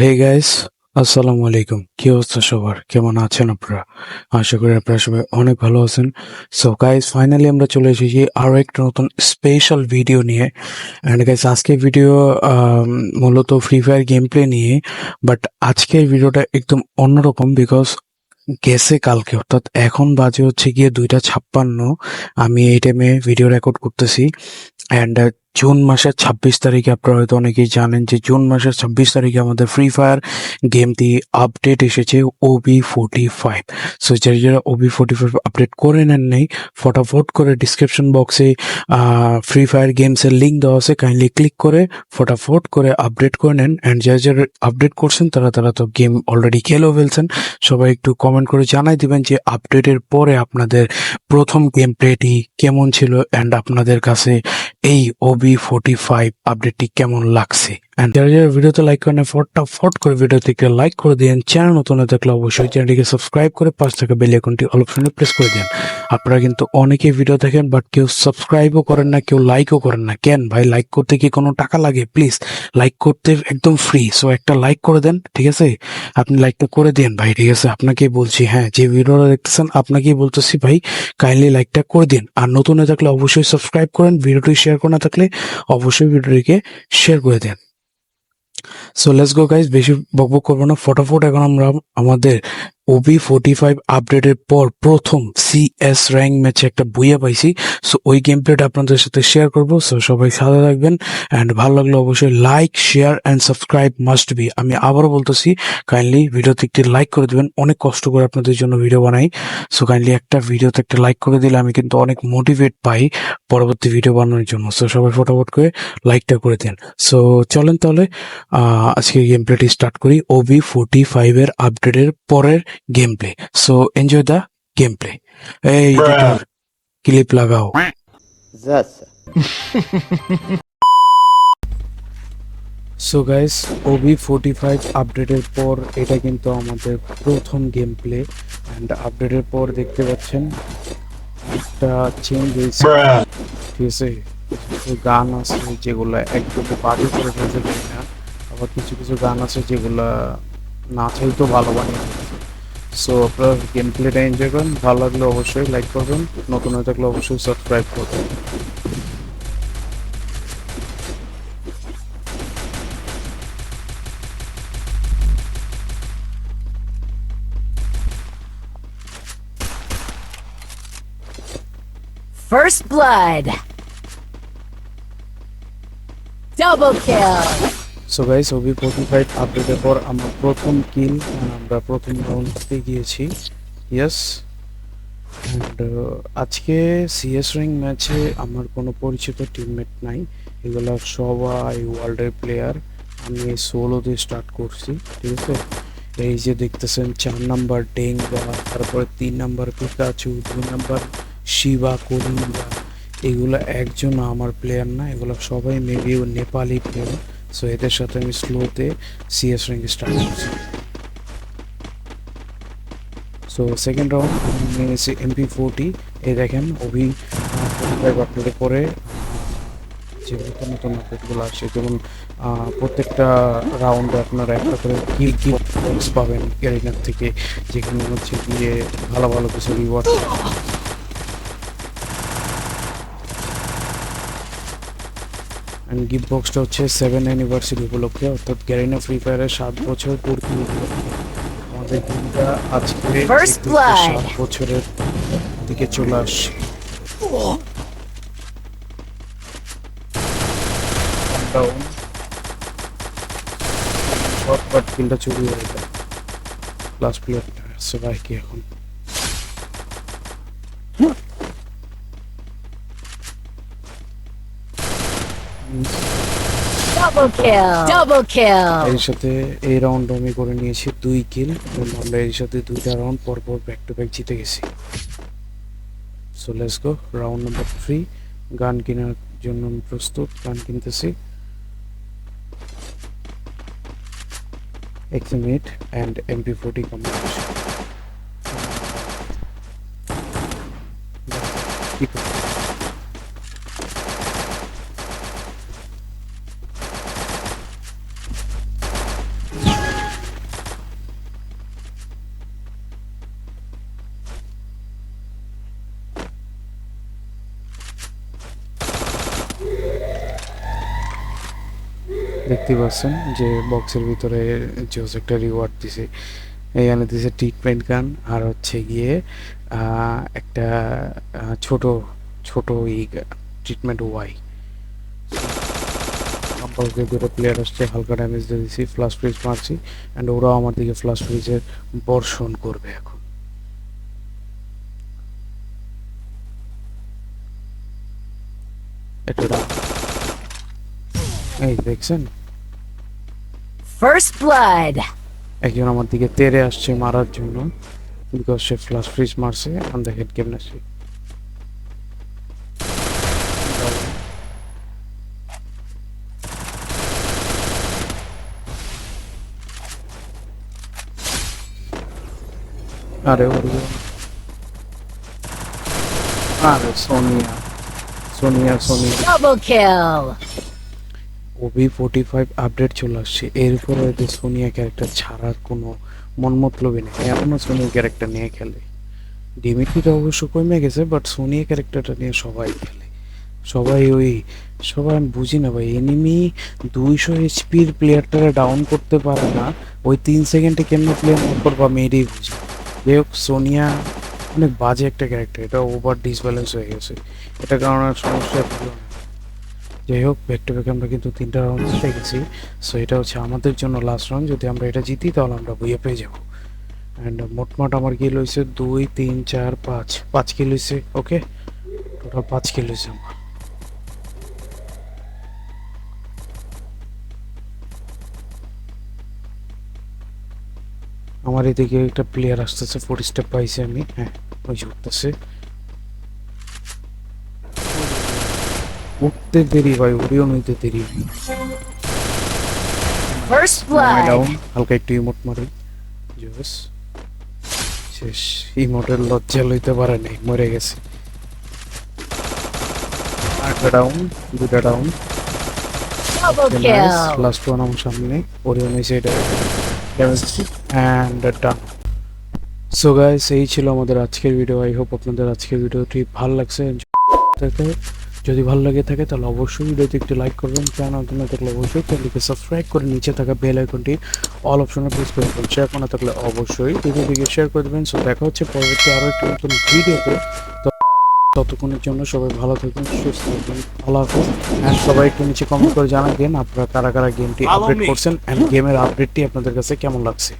Hey guys আসসালামু আলাইকুম। কি অবস্থা সবার? কেমন আছেন আপনারা? আশা করি আপনারা সবাই অনেক ভালো আছেন। সো গাইস ফাইনালি আমরা চলে এসেছি আরও একটা নতুন স্পেশাল ভিডিও নিয়ে। অ্যান্ড গাইস আজকের ভিডিও মূলত ফ্রি ফায়ার গেম প্লে নিয়ে। বাট আজকের ভিডিওটা একদম অন্যরকম বিকজ গেছে কালকে। অর্থাৎ এখন বাজে হচ্ছে গিয়ে দুইটা ছাপ্পান্ন। আমি এই টাইমে ভিডিও রেকর্ড করতেছি। অ্যান্ড জুন মাসের ছাব্বিশ তারিখে আপনারা হয়তো অনেকেই জানেন যে জুন মাসের ছাব্বিশ তারিখে আমাদের ফ্রি ফায়ার গেমটি আপডেট এসেছে ওবি ফোর্টি ফাইভ সো যারা যারা ওবি ফোর্টি ফাইভ আপডেট করে নেন নেই, ফটাফট করে ডিসক্রিপশন বক্সে ফ্রি ফায়ার গেমসের লিঙ্ক দেওয়া আছে কাইন্ডলি ক্লিক করে, ফটাফট করে আপডেট করে নেন। অ্যান্ড যারা যারা আপডেট করছেন, তারা তারা তো গেম অলরেডি খেলেও ফেলছেন। সবাই একটু কমেন্ট করে জানাই দিবেন যে আপডেটের পরে আপনাদের প্রথম গেম প্লেটি কেমন ছিল অ্যান্ড আপনাদের কাছে এই ওবি ফোর্টি ফাইভ আপডেটটি কেমন লাগছে? যারা ভিডিওতে লাইক করেন, ফটাফট করে ভিডিওতে একটা লাইক করে দিন চ্যানেল নতুন থাকলে অবশ্যই চ্যানেলটিকে সাবস্ক্রাইব করে পাশ টাকা বেল আইকনটি অল অপশনে প্রেস করে দেন আপনারা কিন্তু অনেকেই ভিডিও দেখেন বাট কেউ সাবস্ক্রাইবও করেন না, কেউ লাইকও করেন না। কেন ভাই? লাইক করতে কি কোনো টাকা লাগে? প্লিজ লাইক করতে একদম ফ্রি সো একটা লাইক করে দেন, ঠিক আছে? আপনি লাইকটা করে দেন ভাই, ঠিক আছে? আপনাকেই বলছি হ্যাঁ যে ভিডিওটা দেখতেছেন, আপনাকেই বলতেছি ভাই কাইন্ডলি লাইকটা করে দিন আর নতুন থাকলে অবশ্যই সাবস্ক্রাইব করেন ভিডিওটি শেয়ার করে না থাকলে অবশ্যই ভিডিওটিকে শেয়ার করে দেন। সো লেটস গো গাইজ বেশি বকবক করব না। ফটাফট এখন আমরা আমাদের ওবি ফোর্টি ফাইভ আপডেটের পর প্রথম সিএস র্যাঙ্ক ম্যাচে একটা বইয়া পাইছি। সো ওই গেম প্লেটা আপনাদের সাথে শেয়ার করব। সো সবাই সাথে থাকবেন। অ্যান্ড ভালো লাগলে অবশ্যই like share and subscribe must be আমি আবারও বলতেছি কাইন্ডলি ভিডিওতে একটি লাইক করে দিবেন। অনেক কষ্ট করে আপনাদের জন্য ভিডিও বানাই। সো কাইন্ডলি একটা ভিডিওতে একটা লাইক করে দিলে আমি কিন্তু অনেক মোটিভেট পাই পরবর্তী ভিডিও বানানোর জন্য। সো সবাই ফটাফট করে লাইকটা করে দেন। সো চলেন তাহলে আজকে গেম প্লেটি স্টার্ট করি। ওবি ফোর্টি ফাইভের আপডেটের পরের so enjoy the game play এই ক্লিপ লাগাও Zasa. So guys OB forty five আপডেটের পর এটা কিন্তু আমাদের প্রথম গেম প্লে অ্যান্ড আপডেটের পর দেখতে পাচ্ছেন একটা চেঞ্জ হয়েছে। ঠিক আছে? কিছু গান আছে যেগুলো একদম বাজে করে ফেলতে পারি না আবার কিছু কিছু গান আছে যেগুলা না চাইতেও ভালো বানিয়ে সো আপনারা গেম প্লেটা এনজয় করেন, ভালো লাগলে অবশ্যই লাইক করবেন, নতুন হয়ে থাকলে অবশ্যই সাবস্ক্রাইব করবেন First blood. Double kill. So guys OB forty five আপডেটের পর আমরা প্রথম কিল আমরা প্রথম রাউন্ডে গিয়েছি। ইয়েস অ্যান্ড আজকে সিএস র্যাঙ্ক ম্যাচে আমার কোনো পরিচিত টিমমেট নাই। এগুলো সবাই ওয়ার্ল্ডের প্লেয়ার আমি সোলো দিয়ে স্টার্ট করছি, ঠিক আছে? এই যে দেখতেছেন, চার নাম্বার ডেঙ্গা তারপরে তিন নাম্বার পিকাচু দুই নাম্বার শিবা কলিঙ্গা এগুলো একজন আমার প্লেয়ার না, এগুলো সবাই মেবি নেপালি প্লেয়ার সো এদের সাথে আমি স্লোতে সিএস র্যাঙ্ক স্টার্ট করছি। সো সেকেন্ড রাউন্ড নিয়েছি এমপি ফোরটি এই দেখেন, অভি আপলোডের পরে যে নতুন নতুন আপডেটগুলো আসছে যেমন প্রত্যেকটা রাউন্ডে আপনারা একটা করে কিল বক্স পাবেন এরিনার থেকে, যেখানে হচ্ছে গিয়ে ভালো ভালো কিছু রিওয়ার্ড অ্যান্ড গিফট বক্সটা হচ্ছে সেভেন অ্যানিভার্সারি উপলক্ষে অর্থাৎ গ্যারিনা ফ্রি ফায়ারের সাত বছর পূর্তি আমাদের গেমটা আজকে. সাত বছরের দিকে চলে আসছে। ডাউন কিলটা চুরি হয়ে যায়। লাস্ট প্লেয়ারটা আছে ভাই কি এখন। Double kill. Double kill. এর সাথে এই রাউন্ড আমি করে নিয়েছি দুই কিল এবং আমরা এর সাথে দুইটা রাউন্ড পর পর ব্যাক টু ব্যাক জিতে গেছি। So let's go round number three gun কেনার জন্য আমি প্রস্তুত। গান কিনতেছি। এক্সিমিট অ্যান্ড এমপি ফোর্টি কম্বিনেশন দেখতে পাচ্ছেন যে বক্সের ভিতরে হচ্ছে একটা রিওয়ার্ড দিছে। এখানে দিছে ট্রিটমেন্ট গান, আর হচ্ছে গিয়ে একটা ছোট ছোট এই ট্রিটমেন্ট ওয়াই আমাকে দুটো প্লেয়ার আসছে, হালকা ড্যামেজ দিয়ে দিছি ফ্লাশ ফ্রিজ মারছি অ্যান্ড ওরাও আমার দিকে ফ্লাশ ফ্রিজের বর্ষণ করবে এখন। একটু। এই দেখছেন First blood. একজন আমার দিকে তেরে আসছে মারার জন্য বিকজ সে ফ্লাশ ফ্রিজ মারছে আমি দেখেন কেমন আসছে আরে ওরে আরে Sonia Sonia Sonia Double kill. OB forty five update চলে আসছে। এরপরে হয়তো সোনিয়া ক্যারেক্টার ছাড়ার কোনো মন মতলবই নেই এখনও সোনিয়া ক্যারেক্টার নিয়ে খেলে। ডিমিটিটা অবশ্য কমে গেছে বাট সোনিয়া ক্যারেক্টারটা নিয়ে সবাই খেলে। সবাই ওই, সবাই আমি বুঝি না ভাই এনিমি দুইশো এইচপির প্লেয়ারটারে ডাউন করতে পারে না। ওই তিন সেকেন্ডে কেমনে প্লেয়ার নক করব এটাই বুঝি। যাই হোক, সোনিয়া অনেক বাজে একটা ক্যারেক্টার এটা ওভার ডিসব্যালেন্স হয়ে গেছে। এটা কারণে সমস্যা যাই হোক ব্যাক টু ব্যাক আমরা কিন্তু তিনটা রাউন্ড জিতে গেছি। সো এটা হচ্ছে আমাদের জন্য লাস্ট রাউন্ড যদি আমরা এটা জিতি, তাহলে আমরা বইয়ে পেয়ে যাব। অ্যান্ড মোটমাট আমার কিল হয়েছে দুই, তিন, চার, পাঁচ। পাঁচ কিল হয়েছে ওকে টোটাল পাঁচ কিল হয়েছে আমার? আমার এদিকে একটা প্লেয়ার আসতেছে ফোর স্টেপ পাইছি আমি। হ্যাঁ ওই উঠতেছে। উঠতে দেরি ভাই উড়িও নিতে দেরি। First down blood. হালকা একটু ইমোট মারি। জোস শেষ ইমোটের লজ্জা লইতে পারে নাই মরে গেছে। আরেকটা ডাউন দুটা ডাউন. লাস্ট ওয়ান আমার সামনে ওরিয়ন এসে এটা damage and done so guys এই ছিল আমাদের আজকের ভিডিও আই হোপ আপনাদের আজকের ভিডিওটি ভালো লাগছে। থাকে যদি ভালো লাগে থাকে তাহলে অবশ্যই ভিডিওতে একটু লাইক করবেন। চ্যানেল নতুন না থাকলে অবশ্যই চ্যানেলকে সাবস্ক্রাইব করে নিচে থাকা বেল আইকনটি অল অপশনে প্রেস করে দেবেন। শেয়ার না থাকলে অবশ্যই ভিডিওটিকে শেয়ার করে দেবেন। সো দেখা হচ্ছে পরবর্তী আরও একটি নতুন ভিডিওতে। ততক্ষণের জন্য সবাই ভালো থাকবেন সুস্থ থাকবেন ভালো হাফিজ। অ্যান্ড সবাই একটু নিচে কমেন্ট করে জানাবেন আপনারা কারা কারা গেমটি আপডেট করছেন অ্যান্ড গেমের আপডেটটি আপনাদের কাছে কেমন লাগছে?